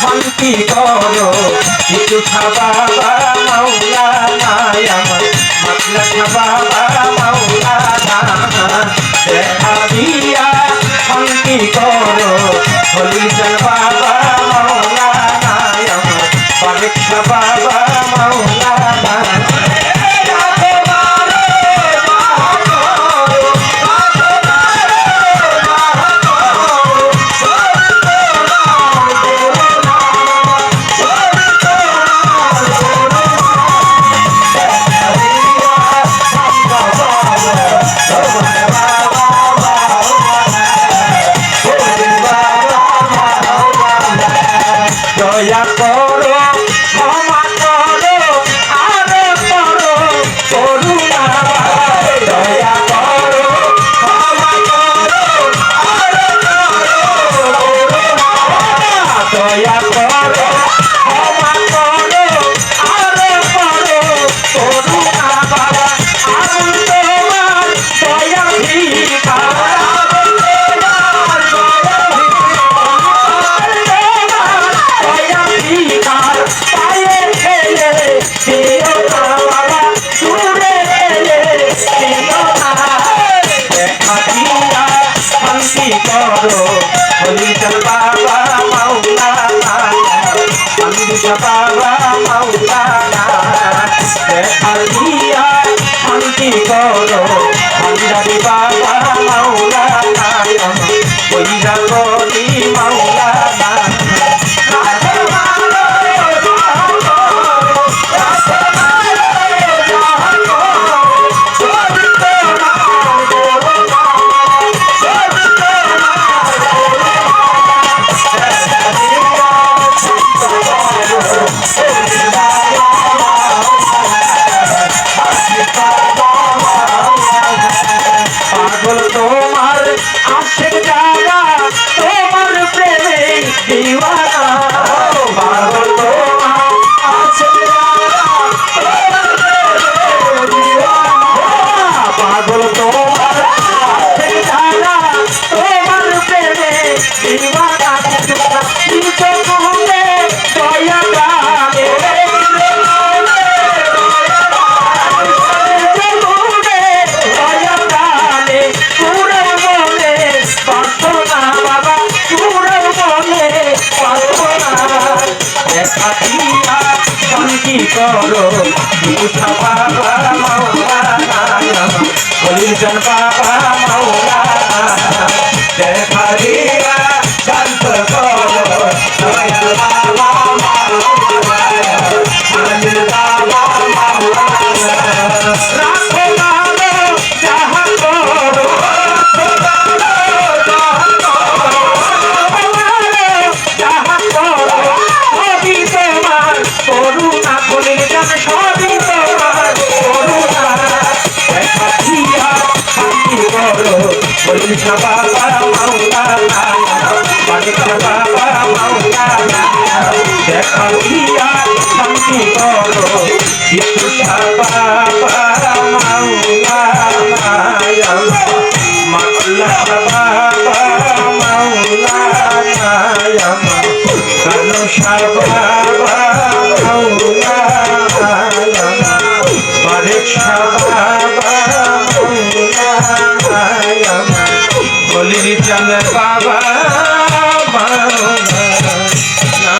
শান্তি করো? কিছু খাবা মাওলা আমার। মাতলা খাবা মাওলা দেখা দিয়া শান্তি করো? হলি করো বাবা মৌলানা বলিজন কৃষ্ণ বাবা মৌলা কৃষ্ণ বাবা মৌলা দেখা দিয়া সঙ্গী করো